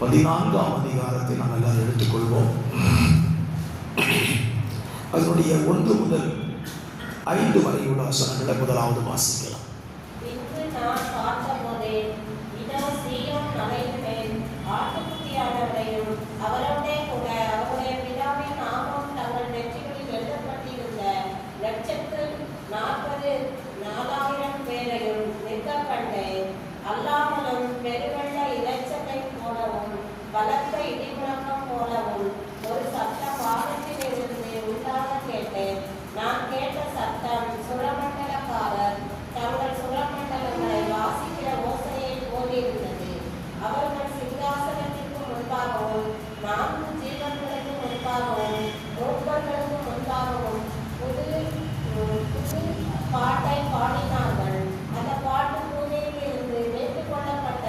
பதினான்காம் அதிகாரத்தை நாம் எல்லாரும் எடுத்துக்கொள்வோம். அதனுடைய ஒன்று முதல் ஐந்து வரையுள்ள வசனங்களை முதலாவது வாசிக்கலாம் பின்பு நான் பார்த்தபோது, இதோ சீயோன் மலையின் மேல் ஆட்டுக்குட்டியானவரையும், அவரோடே கூட அவருடைய பிதாவின் நாமம் தங்கள் நெற்றிகளில் எழுதப்பட்டிருந்த லட்சத்து நாற்பது நாலாயிரம் பேரையும் நிற்கக் கண்டேன். அல்லாமலும் பெருவெள்ள இரைச்சலைப் போலவும் பலத்த இடிமுழக்கம் போலவும் ஒரு சத்தம் வானத்திலிருந்து உண்டாகக் கேட்டேன். நான் கேட்ட சத்தம் சுரமண்டலக்காரர் தங்கள் சுரமண்டலங்களை வாசிக்கிற ஓசையைப் போலிருந்தது. அவர்கள் சிங்காசனத்திற்கு முன்பாகவும் நான்கு ஜீவன்களுக்கு முன்பாகவும் மூப்பர்களுக்கு முன்பாகவும் புது உம், புது பாட்டை பாடினார்கள் அந்த பாட்டு பூமியில் இருந்து மீட்டுக் கொள்ளப்பட்ட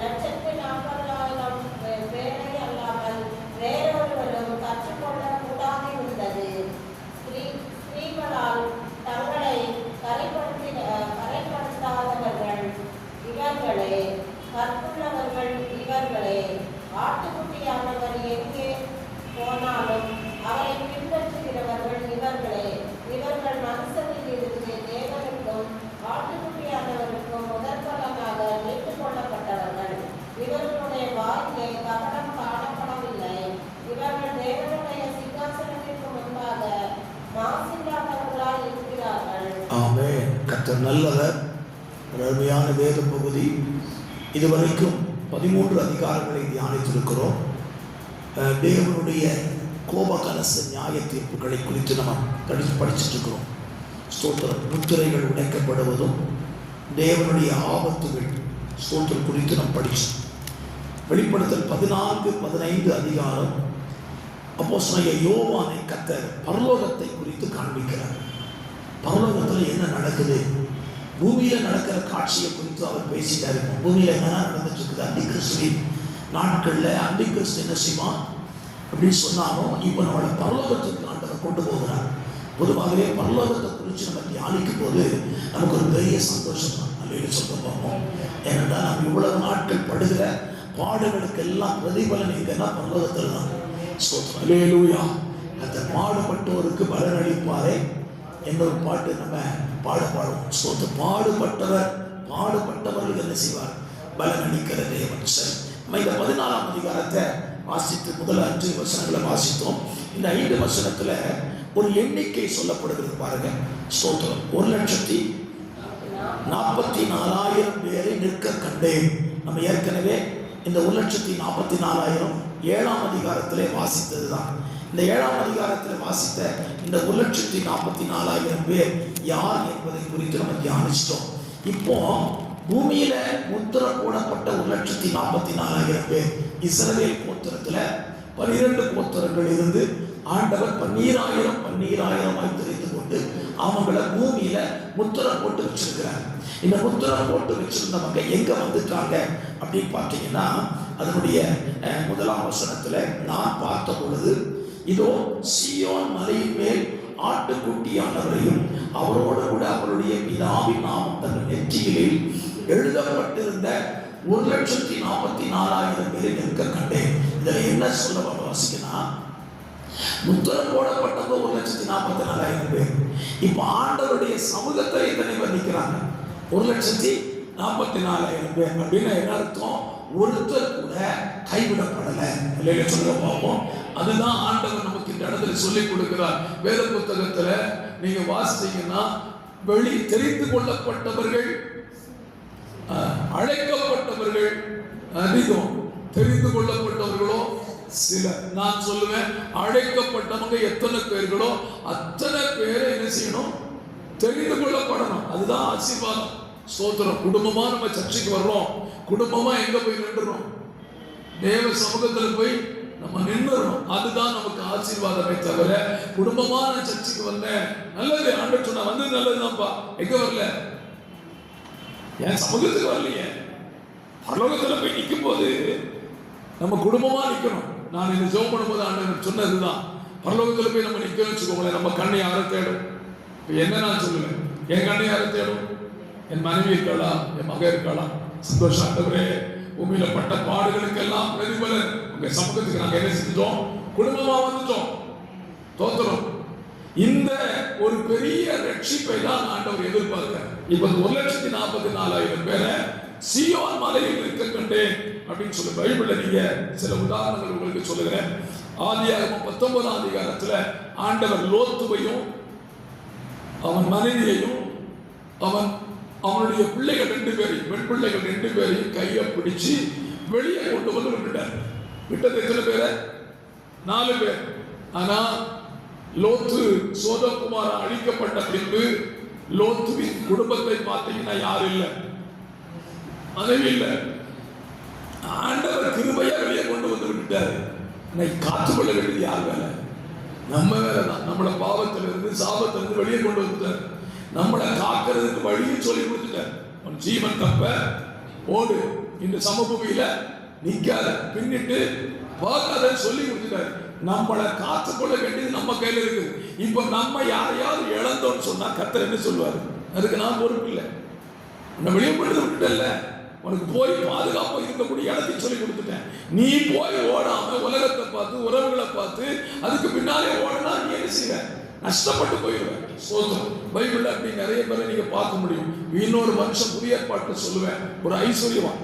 லட்சத்து நாற்பதாயிரம் பே- பேரை அல்லாமல் வேறொருவரும் கற்றுக்கொள்ள கூடாதிருந்தது ஸ்திரீ ஸ்திரீகளால் தங்களை கரைப்படுத்தின கரைப்படுத்தாதவர்கள் இவர்களே கற்புள்ளவர்கள் இவர்களே ஆட்டுக்குட்டியானவர் எங்கே போனாலும் அவரை பின்பற்றுகிறவர்கள் இவர்களே இவர்கள் மனுஷனில் இருந்து தேவனுக்கும் ஆட்டுக்குட்டியானவருக்கும் முதற்பலனாக மீட்டுக் கொள்ளப்பட்டவர்கள் இவர்களுடைய வாயிலே கபடம் காணப்படவில்லை இவர்கள் தேவனுடைய சிங்காசனத்திற்கு முன்பாக மாசில்லாதவர்களாய் இருக்கிறார்கள் ஆமே கர்த்தர் நல்லவர் ஒரு அருமையான வேத பகுதி இதுவரைக்கும் பதிமூன்று அதிகாரங்களை தியானித்திருக்கிறோம் அஹ், தேவனுடைய கோபகலச நியாய தீர்ப்புகளை குறித்து நம்ம படிச்சு படிச்சுட்டு இருக்கிறோம் ஸ்தோத்திரம். முத்திரைகள் உடைக்கப்படுவதும் தேவனுடைய ஆபத்துகள் ஸ்தோத்திரம் குறித்து நம்ம படிச்சோம். வெளிப்படுத்தல் பதினான்கு பதினைந்து அதிகாரம் அப்போ யோவானை கத்த பரலோகத்தை குறித்து காண்பிக்கிறார். பரலோகத்தில் என்ன நடக்குது? பூமியில் நடக்கிற காட்சியை குறித்து அவர் பேசிட்டார். பூமியில் என்ன நடந்துட்டு இருக்குது நாட்களில் அண்டி என்ன செய்வான் அப்படின்னு சொன்னாலும் இப்போ நம்மளை பரலோகத்துக்கு ஆண்டவர் கொண்டு போகிறார். பொதுவாகவே பரலோகத்தை குறித்து நம்ம தியானிக்கும் போது நமக்கு ஒரு பெரிய சந்தோஷம். தான் சொல்ல போவோம். ஏனென்றால் நம்ம இவ்வளவு நாட்கள் படுகிற பாடுகளுக்கு எல்லாம் பிரதிபலன் எங்கன்னா பரலோகத்தில் தான். ஸ்தோத்திரம் அல்லேலூயா அந்த பாடுபட்டோருக்கு பலன் அளிப்பாரே என்ற ஒரு பாட்டு நம்ம பாட பாடுவோம். ஸ்தோத்திர பாடுபட்டவர் பாடுபட்டவர்கள் என்ன செய்வார்? பலன் அளிக்கிற தேவன். சரி. நம்ம இந்த பதினாலாம் அதிகாரத்தை வாசித்து முதல் அஞ்சு வருஷங்களை வாசித்தோம். இந்த ஐந்து வசனத்துல ஒரு எண்ணிக்கை சொல்லப்படுகிறது பாருங்க. ஸ்தோத்திரம் ஒரு லட்சத்தி நாற்பத்தி நாலாயிரம் பேரை நிற்க கண்டேன். நம்ம ஏற்கனவே இந்த ஒரு லட்சத்தி நாற்பத்தி நாலாயிரம் ஏழாம் அதிகாரத்திலே வாசித்தது தான் இந்த ஏழாம் அதிகாரத்தில் வாசித்த இந்த ஒரு லட்சத்தி நாற்பத்தி நாலாயிரம் பேர் யார் என்பதை குறித்து நம்ம தியானிச்சிட்டோம். இப்போ பூமியில முத்திர போடப்பட்ட ஒரு லட்சத்தி நாற்பத்தி நாலாயிரம் பேர் இஸ்ரேல் கோத்திரத்தில் பனிரெண்டு கோத்திரங்கள் இருந்து ஆண்டவர் பன்னீராயிரம் பன்னீராயிரம் தெரிந்து கொண்டு அவங்கள பூமியில முத்திரம் போட்டு வச்சிருக்கிறார். இந்த முத்திரம் போட்டு வச்சிருந்தவங்க எங்க வந்துட்டாங்க அப்படின்னு பார்த்தீங்கன்னா அதனுடைய முதலாம் வசனத்துல நான் பார்த்த பொழுது இதோ சியோன் மலையின் மேல் ஆட்டுக்குட்டியானவரையும் அவரோடு கூட அவருடைய பிதாவின் நாம் தன் நெற்றியிலே எழுதப்பட்டிருந்த ஒரு லட்சத்தி நாற்பத்தி நாலாயிரம் பேரை நிற்க கண்டு இதுல என்ன சொல்ல வாசிக்கணும் முத்திரம் போடப்பட்டது ஒரு லட்சத்தி நாற்பத்தி நாலாயிரம் பேர். இப்போ ஆண்டவருடைய சமூகத்தை இதனை வந்திக்கிறாங்க ஒரு லட்சத்தி நாற்பத்தி நாலாயிரம் பேர். அப்படின்னு என்ன அர்த்தம்? ஒருத்தர் கூட கைவிடப்படலை. சொல்ல பார்ப்போம். அதுதான் ஆண்டவர் நமக்கு இந்த இடத்துல சொல்லி கொடுக்கிறார். வேத புத்தகத்துல நீங்க வாசிச்சீங்கன்னா வெளி தெரிந்து கொள்ளப்பட்டவர்கள் அழைக்கப்பட்டவர்கள் அதிகம் தெரிந்து கொள்ளப்பட்டவர்களோ சில நான் சொல்லுவேன் அழைக்கப்பட்டவங்க எத்தனை பேர்களோ அத்தனை பேரை என்ன செய்யணும்? தெரிந்து கொள்ளப்படணும். அதுதான் ஆசீர்வாதம். ஸ்தோத்திரம். குடும்பமா நம்ம சர்ச்சைக்கு வர்றோம். குடும்பமா எங்க போய் நின்றுறோம்? தேவ சமூகத்துல போய் நம்ம நின்றுறோம். அதுதான் நமக்கு ஆசீர்வாதமே தவிர குடும்பமா நான் சர்ச்சைக்கு வந்தேன். நல்லது ஆண்டு சொன்னா வந்து நல்லதுதான்ப்பா எங்க வரல? என் சமூகத்துக்கு வரலையே. பரலோகத்துல போய் நிற்கும் போது நம்ம குடும்பமா நிற்கணும் நான் இந்த ஜோம் பண்ணும்போது ஆண்டவர் சொன்னதுதான். பரலோகத்தில் போய் நம்ம நிற்க வச்சுக்கோங்களேன். நம்ம கண்ணை யாரை தேடும்? இப்போ என்ன நான் சொல்லுவேன்? என் கண்ணை யாரை தேடும்? என் மனைவி இருக்காளா என் மகன் இருக்காளா சந்தோஷம் ஆண்டவரே உண்மையில பட்ட பாடுகளுக்கெல்லாம் பிரதிபலன். உங்க சமூகத்துக்கு நாங்கள் என்ன செஞ்சோம் குடும்பமா வந்துட்டோம். தோத்துறோம். இந்த ஒரு பெரிய ரட்சிப்பை தான் ஆண்டவர் எதிர்பார்க்கிறார். இப்ப ஒரு லட்சத்தி நாற்பத்தி நாலாயிரம் பேரை சியோன் மலையில் இருக்க கண்டேன். அப்படின்னு சொல்லி பைபிள்ல நீங்க சில உதாரணங்கள் உங்களுக்கு சொல்லுகிறேன். ஆதியாகமம் பத்தொன்பதாம் அதிகாரத்துல ஆண்டவர் லோத்துவையும் அவன் மனைவியையும் அவன் அவனுடைய பிள்ளைகள் ரெண்டு பேரையும் பெண் பிள்ளைகள் ரெண்டு பேரையும் கையை பிடிச்சு வெளியே கொண்டு வந்து விட்டுட்டார். விட்டது எத்தனை பேரை? நாலு பேர். ஆனா லோத்து சோதகுமார அழிக்கப்பட்ட பின்பு லோத்துவின் குடும்பத்தை பார்த்தீங்கன்னா யாரும் இல்லை. மனைவி இல்லை. ஆண்டவர் கிருபையா வெளியே கொண்டு வந்து விட்டுட்டாரு. இன்னைக்கு காத்துக்கொள்ள வேண்டியது யார் வேலை நம்ம வேலை தான். நம்மளை பாவத்திலிருந்து சாபத்திலிருந்து வெளியே கொண்டு வந்துட்டார். நம்மளை காக்கிறதுக்கு வழியும் சொல்லி கொடுத்துட்டார். உன் ஜீவன் தப்ப ஓடு இந்த சமபூமியில நிக்காத பின்னிட்டு பார்க்காதன்னு சொல்லி கொடுத்துட்டார். நம்மளை காத்துக்கொள்ள வேண்டியது நம்ம கையில் இருக்கு. இப்போ நம்ம யாரையாவது இழந்தோம்னு சொன்னா கத்தர் என்ன சொல்லுவார்? அதுக்கு நான் பொறுப்பு இல்லை. நம்ம வெளியே கொண்டு விட்டுட்டல்ல உனக்கு போய் பாதுகாப்பாக இருக்கக்கூடிய இடத்தையும் சொல்லி கொடுத்துட்டேன் நீ போய் ஓடாம உலகத்தை பார்த்து உறவுகளை பார்த்து அதுக்கு பின்னாலே ஓடனா நீ என்ன செய்வ? நஷ்டப்பட்டு போயிடுவேன் சோதம். பைபிள்ல அப்படி நிறைய பேரை நீங்க பார்க்க முடியும். இன்னொரு மனுஷன் புதிய பாட்டு சொல்லுவேன். ஒரு ஐஸ்வர்யவான்.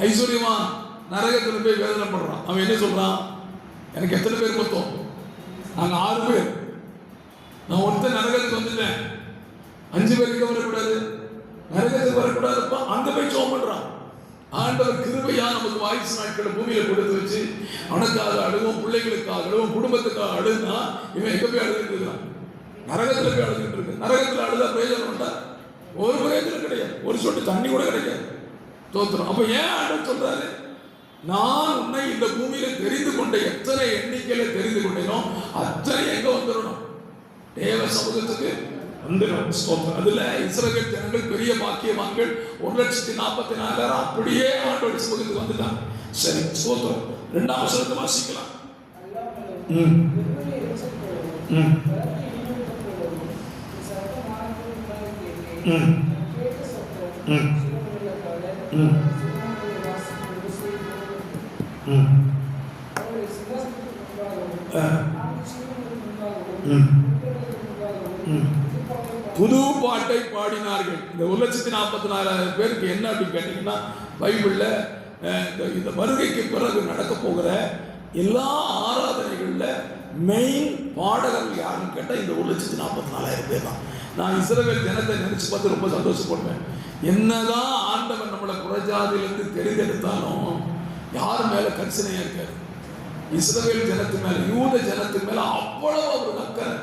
ஐஸ்வர்யவான் நரகத்தில் போய் வேதனை பண்றான் அவன் என்ன சொல்றான்? எனக்கு எத்தனை பேர் மொத்தம்? நாங்கள் ஆறு பேர். நான் ஒருத்தர் நரகத்துக்கு வந்துட்டேன். அஞ்சு பேருக்கு அவர் வரக்கூடாதுப்பா. அங்க போய் ஜோம் பண்றான் ஆண்டவர் கிருபையா நமக்கு வாய்ஸ் நாட்களை பூமியில கொடுத்து வச்சு அவனுக்காக அழுவோம் பிள்ளைகளுக்காக அழுவோம் குடும்பத்துக்காக அழுதுனா இவன் எங்க போய் அழுதுட்டு இருக்கான் நரகத்துல போய் அழுதுட்டு இருக்கு. நரகத்துல அழுதா பிரயோஜனம் உண்டா? ஒரு பிரயோஜனம் கிடையாது. ஒரு சொட்டு தண்ணி கூட கிடைக்காது தோத்துறோம் அப்ப ஏன் ஆண்டவர் சொல்றாரு? நான் உன்னை இந்த பூமியில தெரிந்து கொண்ட எத்தனை எண்ணிக்கையில தெரிந்து கொண்டேனோ அத்தனை எங்க வந்துடணும்? தேவ சமூகத்துக்கு அதுல இஸ்ரேல் ஜனங்கள் பெரிய பாக்கியவான்கள். ஒரு லட்சத்தி நாற்பத்தி நாலாயிரம் அப்படியே ஆண்டோட சமூகத்துக்கு வந்துட்டாங்க. சரி ஸ்தோத்திரம். ரெண்டாம் வசனத்தை வாசிக்கலாம். ம். ம். ம். ம். ம். ம் ஆ. ம். ம். புது பாட்டை பாடினார்கள். இந்த ஒரு லட்சத்தி நாற்பத்தி நாலாயிரம் பேருக்கு என்ன அப்படின்னு கேட்டீங்கன்னா பைபிளில் இந்த இந்த வருகைக்கு பிறகு நடக்க போகிற எல்லா ஆராதனைகளில் மெயின் பாடகர்கள் யாருன்னு கேட்டால் இந்த ஒரு லட்சத்தி நாற்பத்தி நாலாயிரம் பேர் தான். நான் இஸ்ரவேல் தினத்தை நினைச்சு பார்த்து ரொம்ப சந்தோஷப்படுவேன். என்னதான் ஆண்டவன் நம்மளை புறஜாதியிலிருந்து தெரிந்தெடுத்தாலும் யார் மேலே கரிசனையாக இருக்காரு? இஸ்ரவேல் ஜனத்து மேலே யூத ஜனத்து மேலே அவ்வளவு அவர் நக்கரை.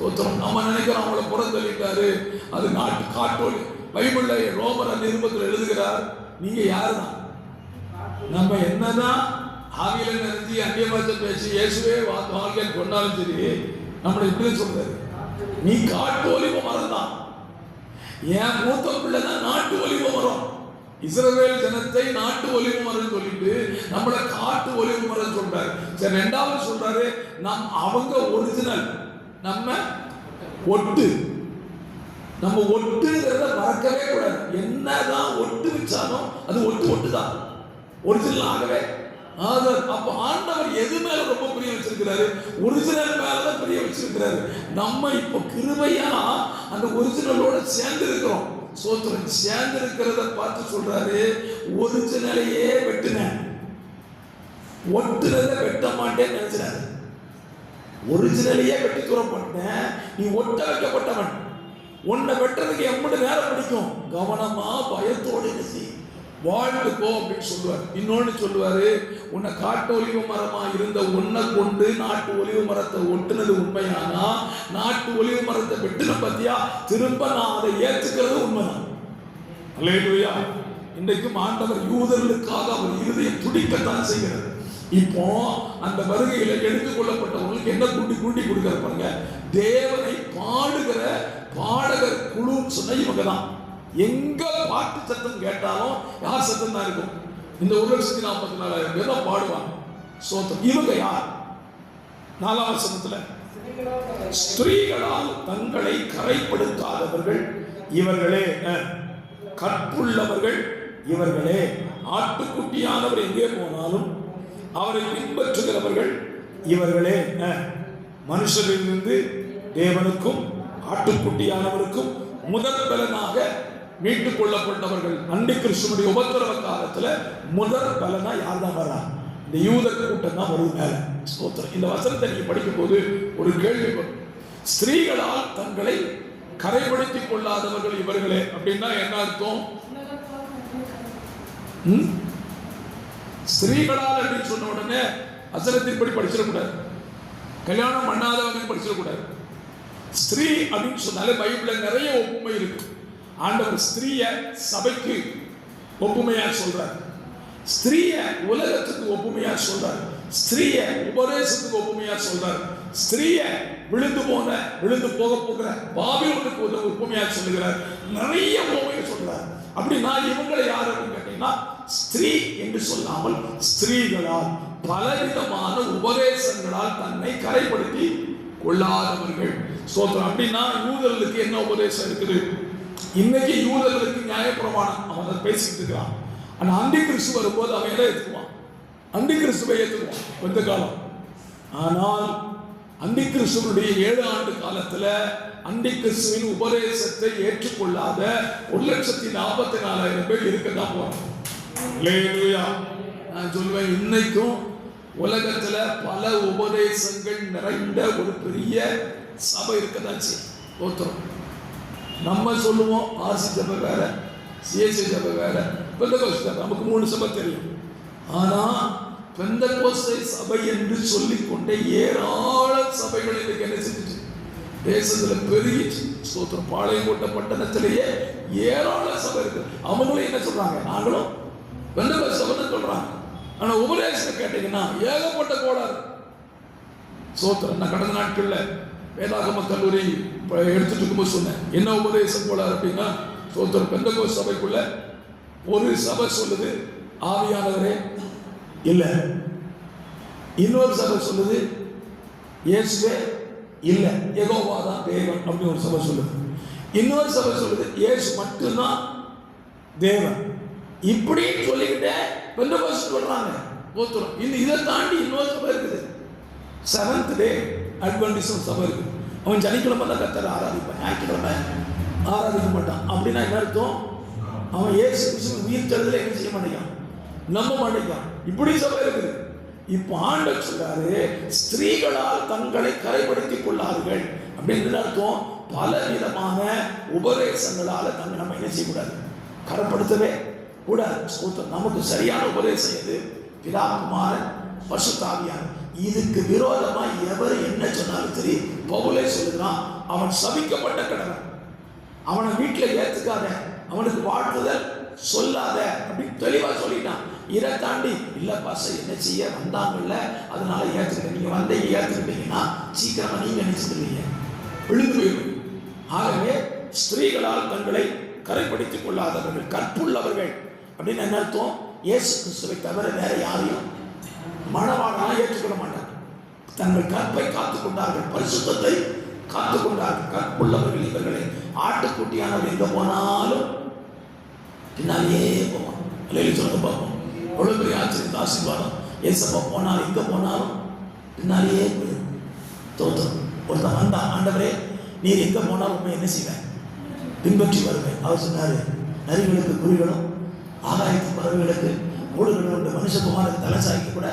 தோத்திரம் நம்ம நினைக்கிறோம் அவங்கள புறந்தள்ளிட்டாரு அது நாட்டு காட்டோடு பைபிள்ல ரோமர நிருபத்தில் எழுதுகிறார் நீங்க யாருதான் நம்ம என்னதான் ஆவியில நினைச்சி அந்நிய பாஷை பேசி இயேசுவே வா- கொண்டாலும் சரி நம்மளை இப்படி சொல்றாரு. நீ காட்டு ஒலிவ மரம் தான் என் மூத்த பிள்ளை தான் நாட்டு ஒலிவ மரம். இஸ்ரவேல் ஜனத்தை நாட்டு ஒலிவு மரம் சொல்லிட்டு நம்மளை காட்டு ஒலிவு மரம் சொல்றாரு. சரி ரெண்டாவது சொல்றாரு நாம் அவங்க ஒரிஜினல் நம்ம ஒட்டு. நம்ம ஒட்டுங்கிறத மறக்கவே கூடாது. என்னதான் ஒட்டு வச்சாலும் அது ஒட்டு ஒட்டு தான் ஒரிஜினல் ஆகவே. ஆதர் அப்ப ஆண்டவர் எது மேல ரொம்ப பிரிய வச்சிருக்கிறாரு? ஒரிஜினல் மேலதான் பிரிய வச்சிருக்கிறாரு. நம்ம இப்போ கிருபையா அந்த ஒரிஜினலோட சேர்ந்து இருக்கிறோம் சோத்திரம் சேர்ந்து இருக்கிறத பார்த்து சொல்றாரு ஒரிஜினலையே வெட்டுனேன். ஒட்டுறத வெட்ட மாட்டேன்னு நினைச்சாரு ஒரிஜினலையே வெட்டி தூரம் பண்ணேன் நீ ஒட்ட வைக்கப்பட்டவன் உன்னை வெட்டுறதுக்கு எம்மட்டு நேரம் பிடிக்கும். கவனமா பயத்தோடு நெசி வாழ்ந்து வாழ்ந்துக்கோ அப்படின்னு சொல்லுவார். இன்னொன்று சொல்லுவாரு உன்னை காட்டு ஒலிவு மரமா இருந்த உன்னை கொண்டு நாட்டு ஒலிவு மரத்தை ஒட்டுனது உண்மையானா? நாட்டு ஒலிவு மரத்தை வெட்டின பத்தியா? திரும்ப நான் அதை ஏற்றுக்கிறது உண்மைதான். அல்லேலூயா இன்றைக்கும் ஆண்டவர் யூதர்களுக்காக அவர் இருதயம் துடிக்கத்தான் செய்கிறது இப்போ அந்த வருகையில எடுத்துக் கொள்ளப்பட்டவங்களுக்கு என்ன குண்டி குண்டி கொடுக்கிற பாருங்க? தேவனை பாடுகிற பாடகர் குழு சொன்ன இவங்க தான். எங்க பாட்டு சத்தம் கேட்டாலும் யார் சத்தம் தான் இருக்கும்? இந்த ஒரு லட்சத்தி நாற்பத்தி நாலாயிரம் பேர் தான் பாடுவாங்க. சோத்தம். இவங்க யார்? நாலாம் வசனத்துல ஸ்திரீகளால் தங்களை கரைப்படுத்தாதவர்கள் இவர்களே. கற்புள்ளவர்கள் இவர்களே. ஆட்டுக்குட்டியானவர் எங்கே போனாலும் அவரை பின்பற்றுகிறவர்கள் இவர்களே. மனுஷரிலிருந்து தேவனுக்கும் ஆட்டுக்குட்டியானவருக்கும் முதற் பலனாக மீட்டுக் கொள்ளப்பட்டவர்கள். அண்டி கிருஷ்ணனுடைய உபத்திரவ காலத்துல முதற் பலனா யார் தான் வர்றா இந்த யூத கூட்டம் தான் வரும். மேல ஸ்தோத்திரம். இந்த வசனத்தை நீங்க படிக்கும் போது ஒரு கேள்வி வரும். ஸ்திரீகளால் தங்களை கரைப்படுத்திக் கொள்ளாதவர்கள் இவர்களே அப்படின்னா என்ன அர்த்தம்? ம்? ஸ்திரீகளால் அப்படின்னு சொன்ன உடனே வசனத்தின்படி படிச்சிடக்கூடாது. கல்யாணம் பண்ணாதவங்க படிச்சிடக்கூடாது. ஸ்திரீ அப்படின்னு சொன்னாலே பைபிள்ல நிறைய ஒப்புமை இருக்கு. ஆண்டவர் ஸ்திரீய சபைக்கு ஒப்புமையா சொல்றார். ஸ்திரீய உலகத்துக்கு ஒப்புமையா சொல்றார். ஸ்திரீய உபதேசத்துக்கு ஒப்புமையா சொல்றார். ஸ்திரீய விழுந்து போன விழுந்து போக போகிற பாபியோனுக்கு ஒரு ஒப்புமையா சொல்லுகிறார். நிறைய உண்மையை சொல்றார். அப்படின்னா இவங்களை யார் அப்படின்னு கேட்டீங்கன்னா ஸ்திரீ என்று சொல்லாமல் ஸ்திரீகளால் பலவிதமான உபதேசங்களால் தன்னை கரைப்படுத்தி கொள்ளாதவர்கள். சோத்திரம் அப்படின்னா யூதர்களுக்கு என்ன உபதேசம் இருக்குது? இன்னைக்கு யூதர்களுக்கு நியாயப்பிரமாணம். அவன் அதை பேசிக்கிட்டு இருக்கிறான் ஆனா அண்டி கிறிஸ்து வரும்போது அவன் எதை ஏற்றுக்குவான் அண்டி கிறிஸ்துவை ஏற்றுக்குவான் கொஞ்ச காலம். ஆனால் அண்டி கிறிஸ்துவனுடைய ஏழு ஆண்டு காலத்துல அண்டி கிறிஸ்துவின் உபதேசத்தை ஏற்றுக்கொள்ளாத ஒரு லட்சத்தி நாற்பத்தி நாலாயிரம் பேர் இருக்கதான் போறாங்க. நான் சொல்லுவேன் இன்னைக்கும் உலகத்துல பல உபதேசங்கள் நிறைந்த ஒரு பெரிய சபை இருக்கதாச்சு செய்யும். ஒருத்தரும் நம்ம சொல்லுவோம் ஆசி சபை வேற சிஎஸ்சி சபை வேற பெந்தகோஸ்து சபை நமக்கு மூணு சபை தெரியும். ஆனா பெந்தகோஸ்தை சபை என்று சொல்லிக்கொண்டே ஏராள சபைகள் இன்றைக்கு என்ன செஞ்சுச்சு? தேசத்தில் பெருகிச்சு. ஸ்தோத்திரம் பாளையங்கோட்டை பட்டணத்திலேயே ஏராள சபை இருக்கு. அவங்களும் என்ன சொல்றாங்க? நாங்களும் பெந்தகோஸ்து சபை தான் சொல்றாங்க. ஆனா உபதேசம் கேட்டீங்கன்னா ஏகப்பட்ட கோளாறு. சோத்திரம் நான் கடந்த நாட்கள்ல வேதாகம கல்லூரி எடுத்துட்டு இருக்கும்போது சொன்னேன். என்ன உபதேசம் கோளாறு அப்படின்னா சோத்திரம் பெந்தகோ சபைக்குள்ள ஒரு சபை சொல்லுது ஆவியானவரே. இல்ல. இன்னொரு சபை சொல்லுது இயேசுவே இல்ல யெகோவா தான் தேவன் அப்படின்னு ஒரு சபை சொல்லுது. இன்னொரு சபை சொல்லுது இயேசு மட்டும்தான் தேவன். இப்படி சொல்லிக்கிட்டே பெந்தகோஸ்து சொல்கிறாங்க போத்துறோம். இந்த இதை தாண்டி இன்னொரு சபை இருக்குது. செவன்த் டே அட்வென்டிசம் சபை இருக்கு அவன் சனிக்கிழமை தான் கத்தரை ஆராதிப்பான். ஞாயிற்றுக்கிழமை ஆராதிக்க மாட்டான். அப்படின்னா என்ன அர்த்தம்? அவன் ஏசு கிறிஸ்து உயிர் தருதல என்ன செய்ய மாட்டேங்கான் நம்ப மாட்டேங்கான் இப்படி சபை இருக்குது. இப்போ ஆண்ட சொல்றாரு ஸ்திரீகளால் தங்களை கரைப்படுத்திக் கொள்ளார்கள் அப்படின்னு அர்த்தம்? பல விதமான உபதேசங்களால் தங்க நம்ம என்ன செய்யக்கூடாது? கரப்படுத்தவே கூட ஸ்தோத்திரம். நமக்கு சரியான உபதேசம் எது? பிதா குமாரன் பசுத்தாவியான் இதுக்கு விரோதமா எவர் என்ன சொன்னாலும் சரி பவுலே சொல்லுகிறான் அவன் சபிக்கப்பட்ட கடவன் அவனை வீட்டில் ஏத்துக்காத அவனுக்கு வாழ்த்துதல் சொல்லாத அப்படின்னு தெளிவா சொல்லிட்டான். இதை தாண்டி இல்ல பாச என்ன செய்ய? வந்தாங்கல்ல அதனால ஏத்துக்கிட்ட நீங்க வந்தீங்க ஏத்துக்கிட்டீங்கன்னா சீக்கிரமா நீங்க நினைச்சுக்கிறீங்க விழுந்து போயிடும். ஆகவே ஸ்திரீகளால் தங்களை கரைப்படுத்திக் கொள்ளாதவர்கள் கற்புள்ளவர்கள் அப்படின்னு என்ன அர்த்தம்? இயேசு கிறிஸ்துவை தவிர வேற யாரையும் மணவாளனா ஏற்றுக்கொள்ள மாட்டாங்க தங்கள் கற்பை காத்துக்கொண்டார்கள் பரிசுத்தத்தை காத்துக்கொண்டார்கள் கற்புள்ளவர்கள் இவர்களை ஆட்டுக்குட்டியானவர் எங்க போனாலும் பின்னாலேயே போவான். இல்லைன்னு சொல்லுங்க பார்ப்போம். எவ்வளவு பெரிய ஆச்சரியம் ஆசீர்வாதம். ஏசப்பா போனாலும் எங்க போனாலும் பின்னாலேயே போயிடும் தோத்தம் ஒருத்தன் வந்தான் ஆண்டவரே நீர் எங்க போனாலும் உண்மை என்ன செய்வேன்? பின்பற்றி வருவேன். அவர் சொன்னார் நரிகளுக்கு குறிகளும் ஆகாயத்து பறவைகளுக்கு கூடுகளும் உண்டு மனுஷகுமாருக்கு தலை சாய்க்க கூட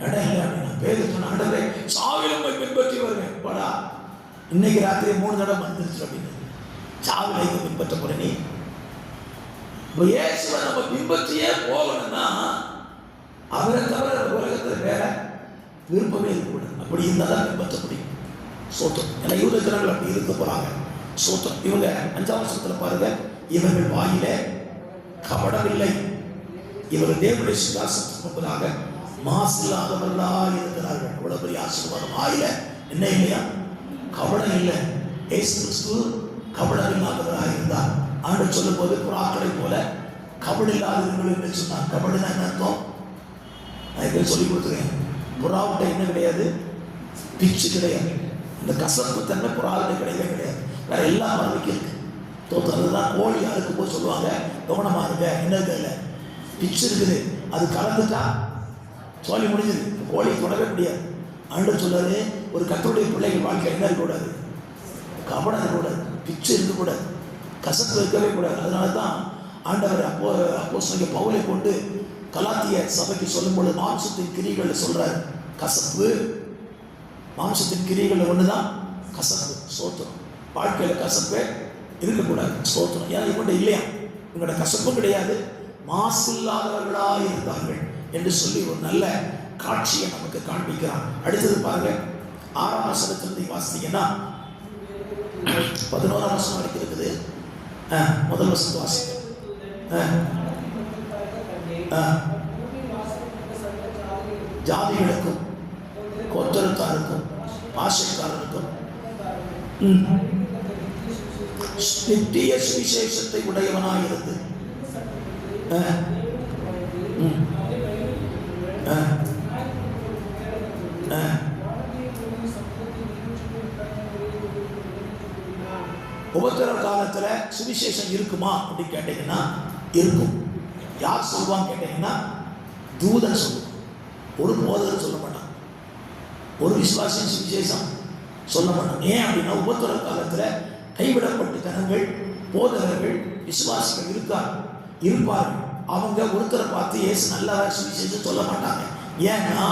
இடம் அப்படின்னு பேர் சொன்ன சாவிலும் போய் பின்பற்றி வருவேன். படா. இன்னைக்கு ராத்திரி மூணு தடவை வந்துருச்சு அப்படின்னு. சாவில எங்க பின்பற்ற போற நீ. இப்போ இயேசுவை நம்ம பின்பற்றியே போகணும்னா அவரை தவிர உலகத்தில் வேற விருப்பமே இருக்கக்கூடாது. அப்படி இருந்தால் தான் பின்பற்ற முடியும். சோத்தம். ஏன்னா யூத ஜனங்கள் அப்படி இருக்க போகிறாங்க சோத்தம். இவங்க அஞ்சாம் வருஷத்தில் பாருங்கள் இவர்கள் வாயிலே கபடமில்லை. இவர் தேவனுடைய சுதாசத்துக்கு முன்பதாக மாசு இல்லாதவர்களா இருக்கிறார்கள். அவ்வளவு பெரிய ஆசீர்வாதம். ஆயில? என்ன இல்லையா? கபடம் இல்லை. ஏசு கிறிஸ்து கபடம் இல்லாதவராக இருந்தார். ஆண்டு சொல்லும் போது புறாக்களை போல கபடு இல்லாதவர்கள் என்று சொன்னார். கபடுனா என்ன அர்த்தம்? நான் இதை சொல்லி கொடுத்துருக்கேன். புறாவிட்ட என்ன கிடையாது? பிச்சு கிடையாது. இந்த கசப்பு தன்மை புறாவிட்ட கிடையவே கிடையாது. வேற எல்லா பறவைக்கும் இருக்கு. தோத்ததுதான் கோழி அறுக்கும் போது சொல்லுவாங்க. கவனமாக இருங்க என்ன இல்லை பிச்சு இருக்குது. அது கலந்துட்டா சோழி முடிஞ்சது. கோழி தொடவே முடியாது. ஆண்டு சொல்றாரு ஒரு கத்தருடைய பிள்ளைகள் வாழ்க்கை என்ன இருக்கக்கூடாது? கவனம் இருக்கக்கூடாது. பிச்சு இருக்கக்கூடாது. கசப்பு இருக்கவே கூடாது. அதனால தான் ஆண்டவர் அப்போ அப்போ சொல்லி பவுலை கொண்டு கலாத்திய சபைக்கு சொல்லும்போது மாம்சத்தின் கிரிகள் சொல்கிறார் கசப்பு. மாம்சத்தின் கிரிகளில் ஒன்று தான் கசப்பு. சோத்திரம். வாழ்க்கையில் கசப்பு. இருக்கக்கூடாது. சோத்திரம். ஏன்னா இவங்கள்ட்ட இல்லையா? இவங்களோட கசப்பும் கிடையாது மாசு இல்லாதவர்களாக இருந்தார்கள் என்று சொல்லி ஒரு நல்ல காட்சியை நமக்கு காண்பிக்கிறான். அடுத்தது பாருங்க ஆறாம் வசனத்திலிருந்து வாசித்தீங்கன்னா பதினோராம் வசனம் வரைக்கும் இருக்குது. ஆ, முதல் வசனத்தை வாசி ஆ, ஆ. ஜாதிகளுக்கும் கோத்தரத்தாருக்கும் பாஷைக்காரருக்கும் நித்திய சுவிசேஷத்தை உடையவனாயிருந்து. ஆ, ம், ஆ, ஆ. உபத்திர காலத்தில் சுவிசேஷம் இருக்குமா அப்படின்னு கேட்டீங்கன்னா இருக்கும். யார் சொல்லுவான்னு கேட்டீங்கன்னா தூதன் சொல்லுவான் ஒரு போதகர் சொல்ல மாட்டான். ஒரு விசுவாசியின் சுவிசேஷம் சொல்ல மாட்டான். ஏன் அப்படின்னா உபத்திர காலத்தில் கைவிடப்பட்ட ஜனங்கள் போதகர்கள் விசுவாசிகள் இருக்கார் இருப்பார்கள் அவங்க ஒருத்தரை பார்த்து ஏசு நல்லா சுவிசேஷம் சொல்ல மாட்டாங்க. ஏன்னா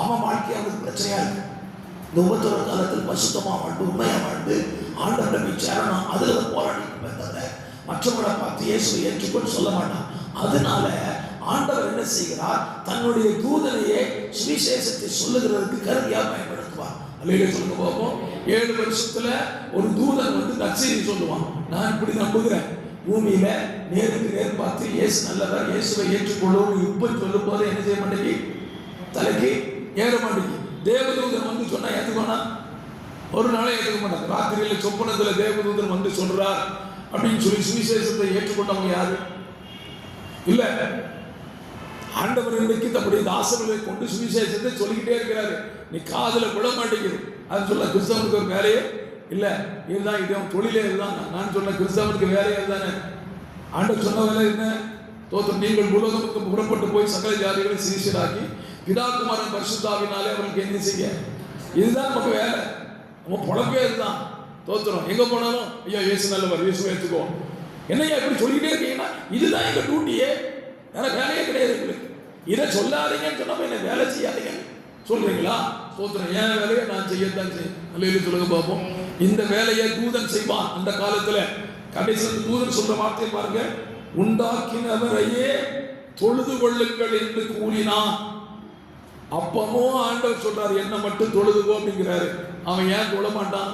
அவன் வாழ்க்கை அவனுக்கு பிரச்சனையா இருக்கு. இந்த உபத்திர காலத்தில் பசுத்தமாக வாழ்ந்து உண்மையாக வாழ்ந்து ஆண்டவரை போய் சேரணும். அதில் போராடி போராடிட்டு தவிர மற்றவங்களை பார்த்து இயேசுவை ஏற்றுக்கொண்டு சொல்ல மாட்டான். அதனால ஆண்டவர் என்ன செய்கிறார்? தன்னுடைய தூதனையே சுவிசேஷத்தை சொல்லுகிறதுக்கு கருவியாக பயன்படுத்துவார். அல்லையில சொல்லுங்க பார்ப்போம். ஏழு வருஷத்துல ஒரு தூதன் வந்து நற்செய்தி சொல்லுவான். நான் இப்படி நம்புகிறேன். பூமியில நேருக்கு நேர் பார்த்து இயேசு நல்லவர் இயேசுவை ஏற்றுக்கொள்ளும் இப்ப சொல்லும் போது என்ன செய்ய மாட்டேங்கி? தலைக்கு ஏற மாட்டேங்கி. தேவதூதன் வந்து சொன்னா ஏற்றுக்கோனா ஒரு நாளே ஏற்றுக்க மாட்டாங்க ராத்திரியில சொப்பனத்துல தேவதூதன் வந்து சொல்றார் அப்படின்னு சொல்லி சுவிசேஷத்தை ஏற்றுக்கொண்டவங்க யாரு? இல்ல. ஆண்டவர் இன்றைக்கு தம்முடைய தாசர்களை கொண்டு சுவிசேஷத்தை சொல்லிக்கிட்டே இருக்கிறாரு. நீ காதல விட மாட்டேங்குது. அது சொல்ல கிறிஸ்தவனுக்கு ஒரு வேலையே இல்லை. இதுதான் இது தொழிலே இதுதான். நான் சொன்ன கிறிஸ்தவனுக்கு வேலையே இதுதானே? ஆண்டு சொன்ன வேலை என்ன? தோற்றம். நீங்கள் உலகத்துக்கு புறப்பட்டு போய் சகல ஜாதிகளை சீசராக்கி பிதாகுமாரன் பரிசுத்தாவினாலே அவனுக்கு என்ன செய்ய? இதுதான் நமக்கு வேலை. நம்ம பொழப்பே இதுதான். தோத்துறோம் எங்கே போனாலும் ஐயா இயேசு நல்லவர். இயேசு ஏற்றுக்கோ என்னய்யா இப்படி சொல்லிக்கிட்டே இருக்கீங்கன்னா இதுதான் எங்கள் டியூட்டியே வேற வேலையே கிடையாது எங்களுக்கு இதை சொல்லாதீங்கன்னு சொன்னப்ப என்ன வேலை செய்யாதீங்க சொல்றீங்களா? போத்துறேன். என் வேலையை நான் செய்யத்தான் செய்யும் அல்லையில சொல்லுங்க பார்ப்போம் இந்த வேலையை தூதன் செய்வான். அந்த காலத்துல கடைசி தூதன் சொல்ற வார்த்தையை பாருங்க. உண்டாக்கினவரையே தொழுது கொள்ளுங்கள் என்று கூறினான். அப்பமோ ஆண்டவர் சொல்றாரு என்ன மட்டும் தொழுதுகோ அப்படிங்கிறாரு. அவன் ஏன் தொழ மாட்டான்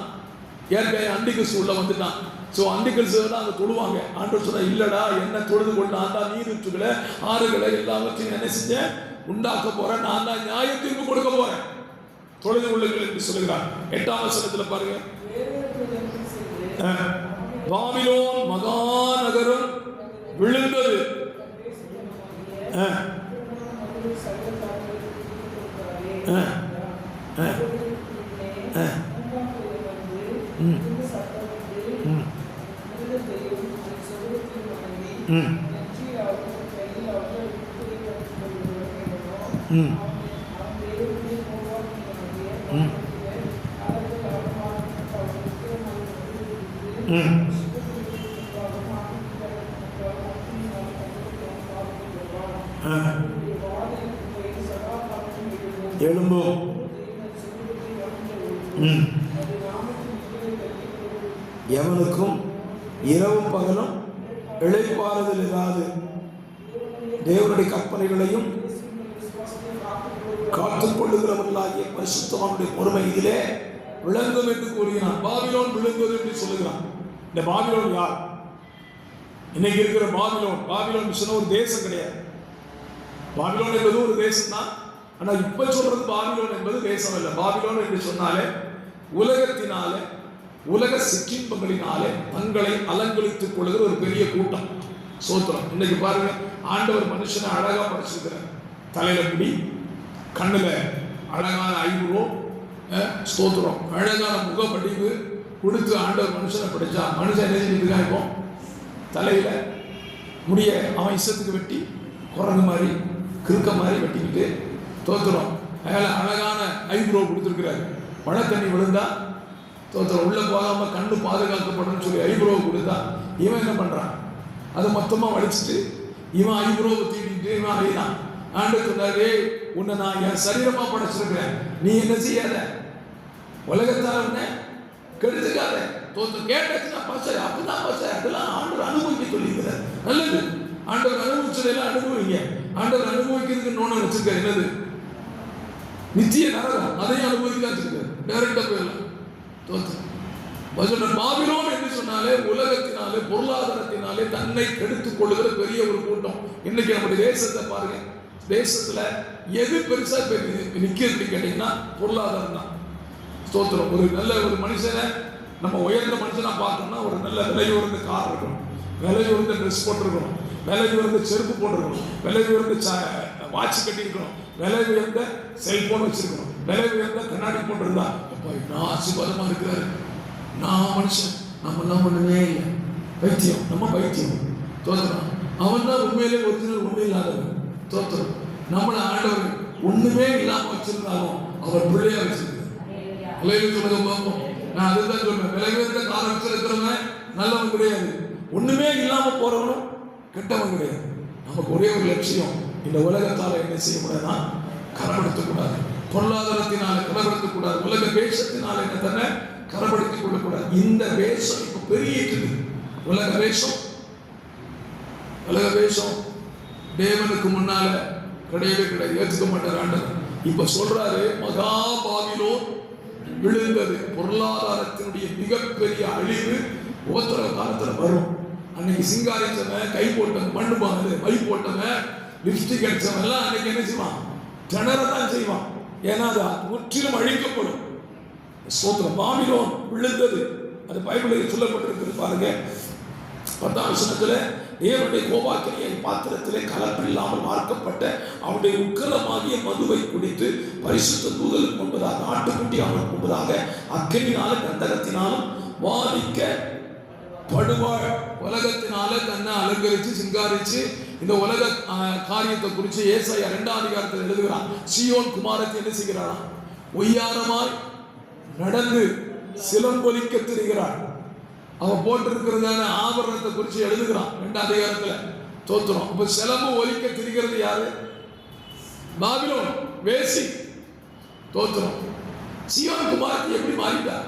ஏற்கனவே அண்டிகிறிஸ்து உள்ள வந்துட்டான். ஸோ அண்டிகிறிஸ்து தான் அங்கே தொழுவாங்க. ஆண்டவர் சொன்னா இல்லடா என்ன தொழுது கொண்டு நான் தான் நீருற்றுகளை ஆறுகளை எல்லாவற்றையும் என்ன செஞ்சேன்? உண்டாக்க போறேன். நான் தான் நியாய கொடுக்க போறேன். தொழுது கொள்ளுங்கள் என்று சொல்லுகிறார். எட்டாம் வசனத்துல பாருங்க. பாபிலோன் மகாநகரம் விழுந்தது. அஹ், அஹ், ம். ம். ம். ம். ஆ. எழும்பும் ம். எவனுக்கும் இரவும் பகலும் இழைப்பாறுதல் இல்லாது தேவனுடைய கற்பனைகளையும் பரிசுத்தவனுடைய பொறுமை இதிலே விளங்கும் என்று கூறுகிறான் பாபிலோன் விளங்குவது என்று சொல்லுகிறான். இந்த பாபிலோன் யார்? இன்னைக்கு இருக்கிற பாபிலோன். பாபிலோன் சொன்ன ஒரு தேசம் கிடையாது. பாபிலோன் என்பது ஒரு தேசம் தான் ஆனா இப்ப சொல்றது பாபிலோன் என்பது தேசம் இல்லை பாபிலோன் என்று சொன்னாலே உலகத்தினாலே உலக சிற்றின்பங்களினாலே தங்களை அலங்கரித்துக் கொள்கிற ஒரு பெரிய கூட்டம். சோத்திரம். இன்னைக்கு பாருங்க ஆண்டவர் மனுஷனை அழகா படைச்சிருக்கிறார். தலையில முடி கண்ணுல அழகான ஐபுருவம் ஸ்தோத்திரம். அழகான முகப்படிவு கொடுத்து ஆண்டவர் மனுஷனை படைச்சா மனுஷன் என்ன செஞ்சுட்டு தலையில் இப்போ முடிய அவன் இஷ்டத்துக்கு வெட்டி குரங்கு மாதிரி கிறுக்க மாதிரி வெட்டிக்கிட்டு தோத்துறோம் அதனால் அழகான ஐப்ரோ கொடுத்துருக்குறாரு. மழை தண்ணி விழுந்தா தோத்துறோம் உள்ளே போகாமல் கண்ணு பாதுகாக்கப்படணும்னு சொல்லி ஐப்ரோ கொடுத்தா இவன் என்ன பண்ணுறான் அதை மொத்தமாக வலிச்சுட்டு இவன் ஐப்ரோவை தீட்டிட்டு இவன் அறையிறான் ஆண்டு சொன்னாரு உன்னை நான் என் சரீரமா படைச்சிருக்கிறேன். நீ என்ன செய்யாத? உலகத்தால் உன்னை கெடுத்துக்காத. தோத்து கேட்டாச்சுன்னா பசை அப்படிதான் பசை அதெல்லாம் ஆண்டவர் அனுபவிக்க சொல்லியிருக்கிறார். நல்லது. ஆண்டவர் அனுபவிச்சதெல்லாம் அனுபவிங்க. ஆண்டவர் அனுபவிக்கிறதுக்கு நோன வச்சிருக்காரு. என்னது? நித்திய நரகம். அதையும் அனுபவிக்க வச்சிருக்காரு. டைரக்டா போயிடலாம். தோத்து. பதில பாபிலோன் என்று சொன்னாலே உலகத்தினாலே பொருளாதாரத்தினாலே தன்னை கெடுத்துக் கொள்ளுகிற பெரிய ஒரு கூட்டம். இன்னைக்கு நம்முடைய தேசத்தை பாருங்க. தேசத்துல எது பெருசா பெரிய நிக்கிறது கேட்டீங்கன்னா பொருளாதாரம் தான். ஸ்தோத்திரம். ஒரு நல்ல ஒரு மனுஷனை நம்ம உயர்ந்த மனுஷனா பார்த்தோம்னா ஒரு நல்ல விலை உயர்ந்த கார் இருக்கணும். விலை உயர்ந்த ட்ரெஸ் போட்டிருக்கணும். விலை உயர்ந்த செருப்பு போட்டிருக்கணும். விலை உயர்ந்த வாட்ச் கட்டியிருக்கணும். விலை உயர்ந்த செல்போன் வச்சிருக்கணும். விலை உயர்ந்த கண்ணாடி போட்டிருந்தா அப்பா நான் ஆசீர்வாதமா இருக்கிறாரு. நான் மனுஷன். நம்ம எல்லாம் ஒண்ணுமே இல்லை. பைத்தியம். நம்ம பைத்தியம். தோத்துறோம் அவன் தான் உண்மையிலே ஒரிஜினல் ஒண்ணு இல்லாதவன். தோத்துறோம் நம்மளை ஆண்டவர் ஒண்ணுமே இல்லாம வச்சிருந்தாலும் அவர் பிள்ளையா வச்சிருக்காரு. பார்ப்போம். நான் அதுதான் சொல்றேன். விளைவித்த காலம் வச்சிருக்கிறவன் நல்லவன் கிடையாது. ஒண்ணுமே இல்லாம போறவனும் கெட்டவன் கிடையாது. நமக்கு ஒரே ஒரு லட்சியம் இந்த உலகத்தால என்ன செய்யக்கூடாதுன்னா கரப்படுத்தக்கூடாது. பொருளாதாரத்தினால கரப்படுத்தக்கூடாது உலக வேஷத்தினால என்ன தன்னை கரப்படுத்திக் கொள்ளக்கூடாது இந்த வேஷம் இப்ப பெருகிட்டு உலக வேஷம். உலக வேஷம். தேவனுக்கு முன்னால கிடையவே கிடையாது ஏற்றுக்க மாட்டார் ஆண்டவர். இப்ப சொல்றாரு மகாபாவிலோ விழுந்தது. பொருளாதாரத்தினுடைய மிகப்பெரிய அழிவு உபத்திர காலத்துல வரும். அன்னைக்கு சிங்காரிச்சவன் கை போட்டவன் மண்ணு பானது மை போட்டவன் லிப்ஸ்டிக் அடிச்சவன் எல்லாம் அன்னைக்கு என்ன செய்வான்? திணறதான் செய்வான். ஏன்னா அது முற்றிலும் அழிக்கப்படும். சோத்திரம் பாபிலோன் விழுந்தது. அது பைபிளில் சொல்லப்பட்டிருக்கிறது பாருங்க. பத்தாம் வசனத்துல தேவனுடைய கோபாக்கினியை பாத்திரத்திலே கலப்பில்லாமல் மார்க்கப்பட்ட அவனுடைய உக்கிரமாகிய மதுவை குடித்து பரிசுத்த தூதலுக்கு முன்பதாக ஆட்டுக்குட்டி அவனுக்கு முன்பதாக அக்கினினாலும் கந்தகத்தினாலும் வாதிக்க படுவாள் உலகத்தினால தன்னை அலங்கரிச்சு சிங்காரிச்சு இந்த உலக காரியத்தை குறித்து ஏசாயா இரண்டாம் அதிகாரத்தில் எழுதுகிறான். சியோன் குமாரத்தை என்ன செய்கிறாராம் ஒய்யாரமாய் நடந்து சிலம்பொலிக்க திரிகிறாள் அவன் போட்டிருக்கிறதான ஆபரணத்தை குறித்து எழுதுகிறான் ரெண்டாம் அதிகாரத்துல. தோத்துறோம் இப்போ சிலம்பு ஒலிக்க திரிகிறது யாரு? பாபிலோன் வேசி தோத்துறோம் சியோன் குமாரி எப்படி மாறிட்டார்?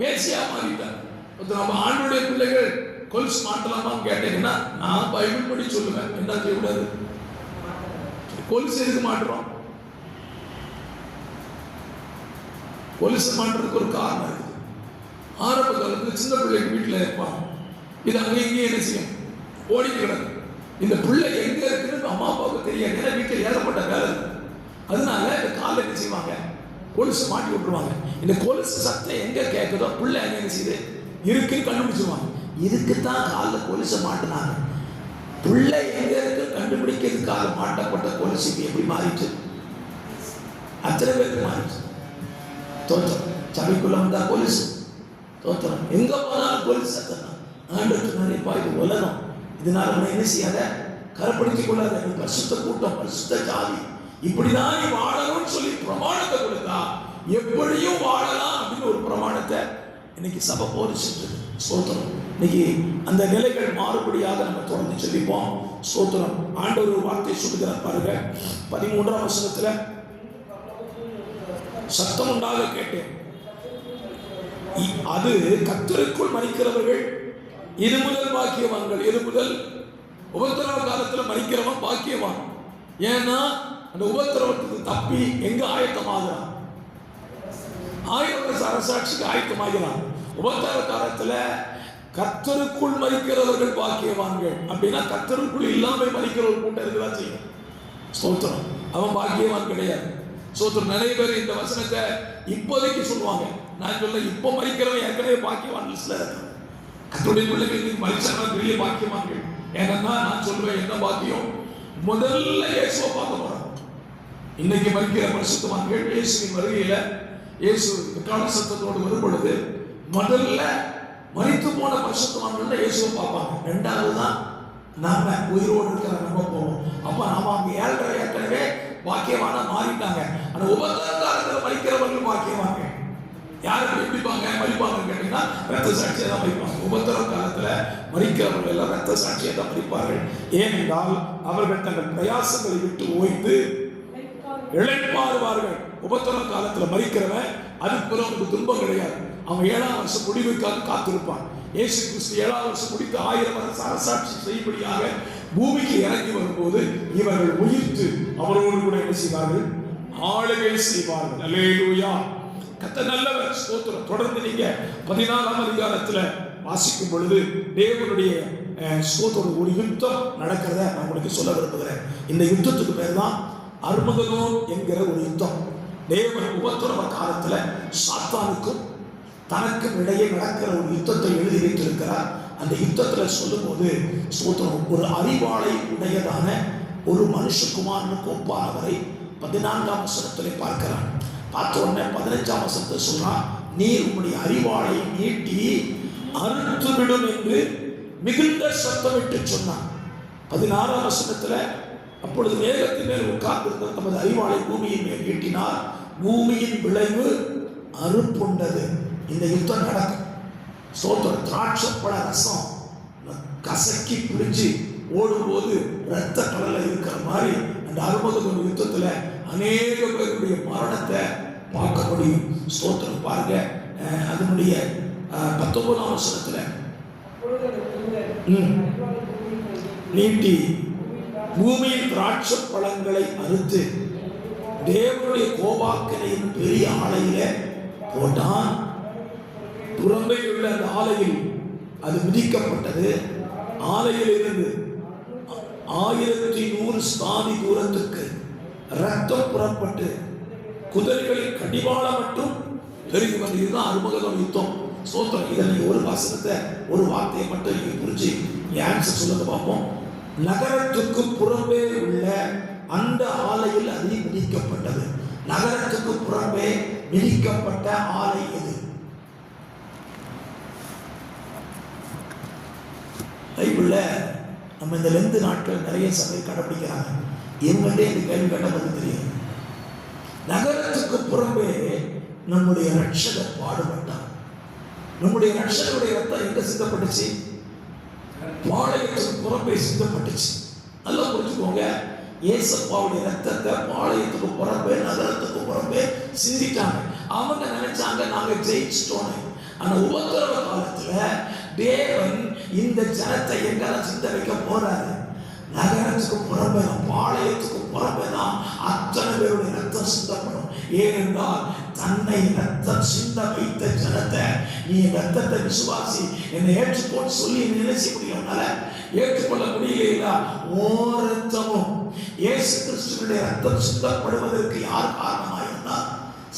வேசியா மாறிட்டார். ஒருத்தர் நம்ம ஆண்டுடைய பிள்ளைகள் கொல்ஸ் மாட்டலாமான்னு கேட்டீங்கன்னா நான் பைபிள் படி சொல்லுவேன். என்ன செய்யக்கூடாது? கொலுசு எதுக்கு மாட்டுறோம் கொலுசு மாட்டுறதுக்கு ஒரு காரணம் இருக்கு ஆரம்ப காலத்தில் சின்ன பிள்ளைக்கு வீட்டில் இருப்பாங்க. இது அங்கே இங்கேயும் என்ன செய்யும்? ஓடி கிடக்கு இந்த பிள்ளை எங்கே இருக்குன்னு அம்மா அப்பாவுக்கு தெரியாது. ஏன்னா வீட்டில் ஏகப்பட்ட வேலை அதனால இந்த காலை என்ன செய்வாங்க? கொலுசு மாட்டி விட்டுருவாங்க. இந்த கொலுசு சத்தம் எங்கே கேட்குதோ பிள்ளை எங்க என்ன செய்யுது? இருக்குன்னு கண்டுபிடிச்சிருவாங்க. இதுக்கு தான் காலில் கொலுசை மாட்டினாங்க. பிள்ளை எங்கே இருக்கு கண்டுபிடிக்கிறதுக்காக மாட்டப்பட்ட கொலுசு எப்படி மாறிட்டு அத்தனை பேருக்கு மாறிச்சு தோற்றம் சபைக்குள்ள வந்தால் கொலுசு. தோத்திரம் எங்க போனாலும் போலீஸ் சத்தம் ஆண்டு நிறைய இது உலகம் இதனால உன்னை என்ன செய்யாத கரப்படுத்திக் கொள்ளாத பரிசுத்த கூட்டம் பரிசுத்த ஜாதி. இப்படிதான் நீ வாழணும்னு சொல்லி பிரமாணத்தை கொடுத்தா எப்படியும் வாழலாம் அப்படின்னு ஒரு பிரமாணத்தை இன்னைக்கு சபை போதிச்சுட்டு சோத்திரம். இன்னைக்கு அந்த நிலைகள் மாறுபடியாக நம்ம தொடர்ந்து சொல்லிப்போம். சோத்திரம். ஆண்டவர் வார்த்தை சொல்லுகிறார் பாருங்க. பதிமூன்றாம் வருஷத்துல சத்தம் உண்டாக கேட்டேன். அது கத்தருக்குள் மறிக்கிறவர்கள் இது முதல் பாக்கியவான்கள். இது முதல் உபத்திரவ காலத்தில் மறிக்கிறவன் பாக்கியவான். ஏன்னா அந்த உபத்திரவத்துக்கு தப்பி எங்க ஆயத்தமாகிறான்? ஆயிரம் வருஷ அரசாட்சிக்கு ஆயத்தமாகிறான். உபத்திரவ காலத்துல கத்தருக்குள் மறிக்கிறவர்கள் பாக்கியவான்கள். அப்படின்னா கத்தருக்குள் இல்லாமல் மறிக்கிறவர்கள் கூட்டம் இருக்கதான் செய்யும்? ஸ்தோத்திரம். அவன் பாக்கியவான் கிடையாது. ஸ்தோத்திரம். நிறைய பேர் இந்த வசனத்தை இப்போதைக்கு சொல்லுவாங்க. நான் சொல்ல இப்போ மறிக்கிறவன் ஏற்கனவே பாக்கியவான் லிஸ்ட்ல இருக்கான் கத்தோடைய பிள்ளைகள் இன்னைக்கு மறிச்சாங்க பெரிய பாக்கியவான்கள். ஏன்னா நான் சொல்லுவேன் என்ன பாக்கியம்? முதல்ல இயேசுவை பார்க்க போறோம். இன்னைக்கு மறிக்கிற பரிசுத்தவான்கள் இயேசுவின் வருகையில இயேசு எக்கால சத்தத்தோடு வரும் பொழுது முதல்ல மறித்து போன பரிசுத்தவான்கள் இயேசுவை பார்ப்பாங்க. ரெண்டாவது தான் நாம உயிரோடு இருக்கிற நம்ம போவோம். அப்ப நாம அங்க ஏழரை ஏற்கனவே பாக்கியமான மாறிட்டாங்க. ஆனா உபகாரத்தில் மறிக்கிறவர்கள் பாக்கியவாங்க யாருக்கு எப்படிப்பாங்க மறிப்பாங்க கேட்டீங்கன்னா ரத்த சாட்சியை தான் மறிப்பாங்க உபத்திர காலத்துல மறிக்கிறவர்கள் எல்லாம் ரத்த சாட்சியை தான் மறிப்பார்கள் ஏனென்றால் அவர்கள் தங்கள் பிரயாசங்களை விட்டு ஓய்ந்து இழைப்பாறுவார்கள் உபத்திர காலத்துல மறிக்கிறவன் அதுக்கு பிறகு அவனுக்கு துன்பம் கிடையாது. அவன் ஏழாம் வருஷம் முடிவுக்காக காத்திருப்பான். இயேசு கிறிஸ்து ஏழாம் வருஷம் முடித்து ஆயிரம் வருஷ அரசாட்சி செய்யும்படியாக பூமிக்கு இறங்கி வரும்போது இவர்கள் உயிர்த்து அவரோடு கூட என்ன செய்வார்கள்? ஆளுகை செய்வார்கள். அல்லேலூயா. கத்த நல்லவர். ஸ்தோத்திரம். தொடர்ந்து நீங்க பதினாலாம் அதிகாரத்துல வாசிக்கும் பொழுது தேவனுடைய அஹ், ஸ்தோத்திரம் ஒரு யுத்தம் நடக்கிறத நான் உங்களுக்கு சொல்ல விரும்புகிறேன். இந்த யுத்தத்துக்கு பேர் தான் அர்மகதோன் என்கிற ஒரு யுத்தம். தேவன் உபத்திரவ காலத்துல சாத்தானுக்கும் தனக்கும் இடையே நடக்கிற ஒரு யுத்தத்தை எழுதி வைத்திருக்கிறார். அந்த யுத்தத்துல சொல்லும்போது ஸ்தோத்திரம் ஒரு அறிவாளை உடையதான ஒரு மனுஷகுமாரனுக்கு ஒப்பானவரை பதினான்காம் வசனத்திலே பார்க்கிறான். பார்த்த உடனே பதினஞ்சாம் வசத்தை சொல்றான் நீர் உம்முடைய அறிவாளை நீட்டி அறுத்துவிடும் என்று மிகுந்த சத்தமிட்டு சொன்னான். பதினாறாம் வசனத்துல அப்பொழுது மேகத்தின் மேல் உட்கார்ந்திருந்த தமது அறிவாளை பூமியின் மேல் நீட்டினார். பூமியின் விளைவு அறுப்புண்டது. இந்த யுத்தம் நடக்கும். சோத்திர திராட்சப்பட ரசம் கசக்கி பிடிச்சு ஓடும்போது ரத்த கடலில் இருக்கிற மாதிரி அந்த அறுபது யுத்தத்தில் அநேக பேருடைய மரணத்தை பார்க்க முடியும் ஸ்தோத்திரம் பாருங்க. அதனுடைய பத்தொன்பதாம் வருஷத்துல ம். நீட்டி பூமியின் திராட்சை பழங்களை அறுத்து தேவனுடைய கோபாக்கனையின் பெரிய ஆலையில போட்டான். புறம்பே உள்ள அந்த ஆலையில் அது மிதிக்கப்பட்டது. ஆலையில் இருந்து ஆயிரத்தி நூறு ஸ்தானி தூரத்துக்கு ரத்தம் புறப்பட்டு குதிரைகளின் கடிவாளம் மட்டும் பெருகி வந்து இதுதான் அறுமுகதம் யுத்தம். சோத்திரம் இதை ஒரு வசனத்தை ஒரு வார்த்தையை மட்டும் நீங்க புரிஞ்சு ஆன்சர் சொல்லுங்க பார்ப்போம். நகரத்துக்கு புறம்பே உள்ள அந்த ஆலையில் அது மிதிக்கப்பட்டது. நகரத்துக்கு புறம்பே மிதிக்கப்பட்ட ஆலை எது? பைபிள்ல நம்ம இந்த லெந்து நாட்கள் நிறைய சபை கடைபிடிக்கிறாங்க. இவங்கள்ட்டே இந்த கேள்வி கேட்ட பதில் தெரியும் நகரத்துக்கு புறம்பே நம்முடைய ரட்சகர் பாடுபட்டார். நம்முடைய ரட்சகருடைய ரத்தம் எங்க சித்தப்பட்டுச்சு பாளையத்துக்கு புறம்பே சித்தப்பட்டுச்சு நல்லா புரிஞ்சுக்கோங்க. ஏசப்பாவுடைய ரத்தத்தை பாளையத்துக்கு புறம்பே நகரத்துக்கு புறம்பே சிந்திட்டாங்க. அவங்க நினைச்சாங்க நாங்க ஜெயிச்சிட்டோன்னு ஆனா உபத்திரவ காலத்துல தேவன் இந்த ஜனத்தை எங்க சிந்த வைக்க போறாரு. நகரத்துக்கு புறம்பே தான், பாளையத்துக்கு புறம்பே தான் அத்தனை பேருடைய ரத்தம் சிந்தப்படும். ஏனென்றால் தன்னை ரத்தம் சிந்த வைத்த ஜனத்தை நீ ரத்தத்தை விசுவாசி என்னை ஏற்றுக்கொண்டு சொல்லி நீ என்ன ஏற்றுக்கொள்ள முடியலையா ஓ ரத்தமும் இயேசு கிறிஸ்துவனுடைய ரத்தம் சிந்தப்படுவதற்கு யார் காரணமாக இருந்தார்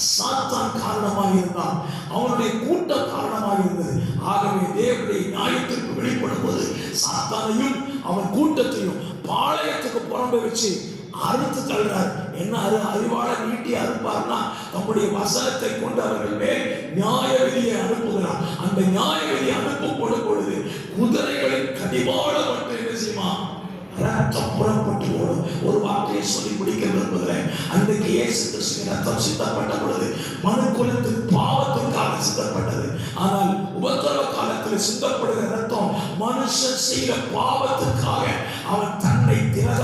சாத்தான் காரணமாக இருந்தான் அவனுடைய கூட்டம் காரணமாக இருந்தது. ஆகவே தேவனுடைய நியாயத்திற்கு வெளிப்படும் போது சாத்தானையும் அவன் கூட்டத்தையும் பாளையத்துக்கு புறம்பு வச்சு அறுத்து தள்ளுறார். என்ன அரு அறிவாள நீட்டி அறுப்பார்னா நம்முடைய வசனத்தை கொண்டு அவர்கள் மேல் நியாய விதியை அனுப்புகிறார். அந்த நியாய விதியை அனுப்பப்படும் பொழுது குதிரைகளின் கடிவாள மட்டும் என்ன செய்யுமா? ரத்தம் புறப்பட்டு ஓடும். ஒரு வார்த்தையை சொல்லி முடிக்க விரும்புகிறேன். அன்றைக்கு இயேசு கிறிஸ்துவின் ரத்தம் சித்தப்பட்ட பொழுது மனுக்குலத்தின் பாவத்துக்காக சித்தப்பட்டது. ஆனால் உபத்திரவ காலத்தில் சித்தப்படுகிற ரத்தம் மனுஷன் செய்த பாவத்துக்காக அவன் தன்னை திரக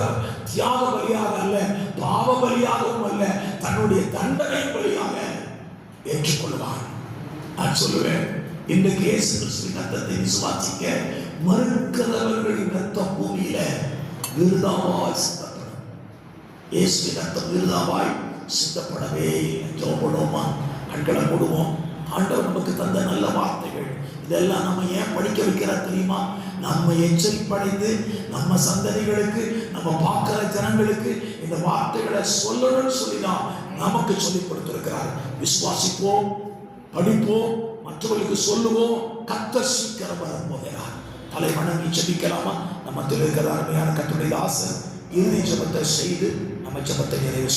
தியாக பலியாக அல்ல பாவ பலியாகவும் அல்ல தன்னுடைய தண்டனை பலியாக ஏற்றுக்கொள்வான் நான் சொல்லுவேன் இன்றைக்கு இயேசு கிறிஸ்துவின் ரத்தத்தை விசுவாசிக்க மறுக்கிறவர்களின் ரத்தம் பூமியில விருதாவாய் சித்தப்படும் இயேசுவின் அர்த்தம் விருதாவாய் சித்தப்படவே ஜோபடுவோமா கண்களை மூடுவோம் ஆண்டவர் நமக்கு தந்த நல்ல வார்த்தைகள். இதெல்லாம் நம்ம ஏன் படிக்க வைக்கிறார் தெரியுமா? நம்ம எச்சரிப்படைந்து நம்ம சந்ததிகளுக்கு நம்ம பார்க்கிற ஜனங்களுக்கு இந்த வார்த்தைகளை சொல்லணும்னு சொல்லி தான் நமக்கு சொல்லிக் கொடுத்திருக்கிறார். விசுவாசிப்போம் படிப்போம் மற்றவர்களுக்கு சொல்லுவோம். கத்த சீக்கிரம் வரப்போகிறார் தலை வணங்கி செபிக்கலாமா? நம்ம இருக்கிற அருமையான கத்துடைய ஆசை இறுதி ஜபத்தை செய்து நம்ம ஜெபத்தை நிறைவு